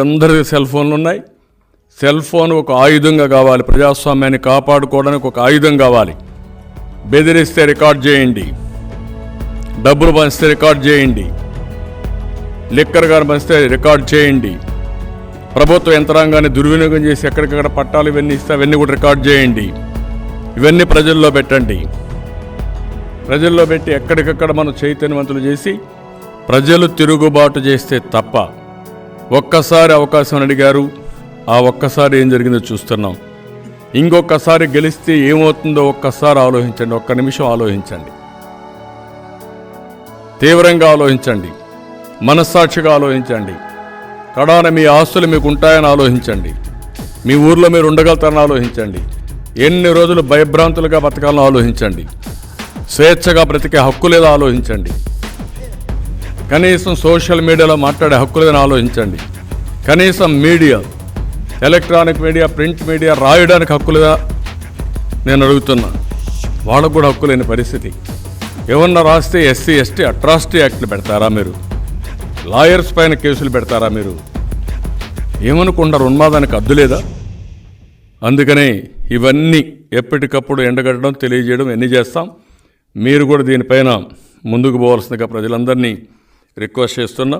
అందరి సెల్ ఫోన్లు ఉన్నాయి సెల్ ఫోన్ ఒక ఆయుధంగా కావాలి. ప్రజాస్వామ్యాన్ని కాపాడుకోవడానికి ఒక ఆయుధం కావాలి. బెదిరిస్తే రికార్డ్ చేయండి. డబ్బులు పంచితే రికార్డ్ చేయండి. లిక్కర్ గారు పంచితే రికార్డ్ చేయండి. ప్రభుత్వ యంత్రాంగాన్ని దుర్వినియోగం చేసి ఎక్కడికక్కడ పట్టాలు ఇవన్నీ ఇస్తే అవన్నీ కూడా రికార్డ్ చేయండి. ఇవన్నీ ప్రజల్లో పెట్టండి. ప్రజల్లో పెట్టి ఎక్కడికక్కడ మనం చైతన్యవంతులు చేసి ప్రజలు తిరుగుబాటు చేస్తే తప్ప ఒక్కసారి అవకాశం అడిగారు. ఆ ఒక్కసారి ఏం జరిగిందో చూస్తున్నాం. ఇంకొకసారి గెలిస్తే ఏమవుతుందో ఒక్కసారి ఆలోచించండి. ఒక్క నిమిషం ఆలోచించండి. తీవ్రంగా ఆలోచించండి. మనస్సాక్షిగా ఆలోచించండి. కడాన మీ ఆస్తులు మీకు ఉంటాయని ఆలోచించండి. మీ ఊర్లో మీరు ఉండగలుగుతారని ఆలోచించండి. ఎన్ని రోజులు భయభ్రాంతులుగా బతకాలని ఆలోచించండి. స్వేచ్ఛగా బ్రతికే హక్కు లేదా ఆలోచించండి. కనీసం సోషల్ మీడియాలో మాట్లాడే హక్కు లేదని ఆలోచించండి. కనీసం media electronic media print media రాయడానికి హక్కు లేదా నేను అడుగుతున్నా. వాళ్ళకు కూడా హక్కు లేని పరిస్థితి. ఏమన్నా రాస్తే ఎస్సీ ఎస్టీ అట్రాసిటీ యాక్ట్లు పెడతారా మీరు? లాయర్స్ పైన కేసులు పెడతారా మీరు? ఏమనుకుంటారు? ఉన్మాదానికి అద్దు లేదా? అందుకనే ఇవన్నీ ఎప్పటికప్పుడు ఎండగట్టడం తెలియజేయడం ఎన్ని చేస్తాం? మీరు కూడా దీనిపైన ముందుకు పోవాల్సిందిగా ప్రజలందరినీ రిక్వెస్ట్ చేస్తున్నా.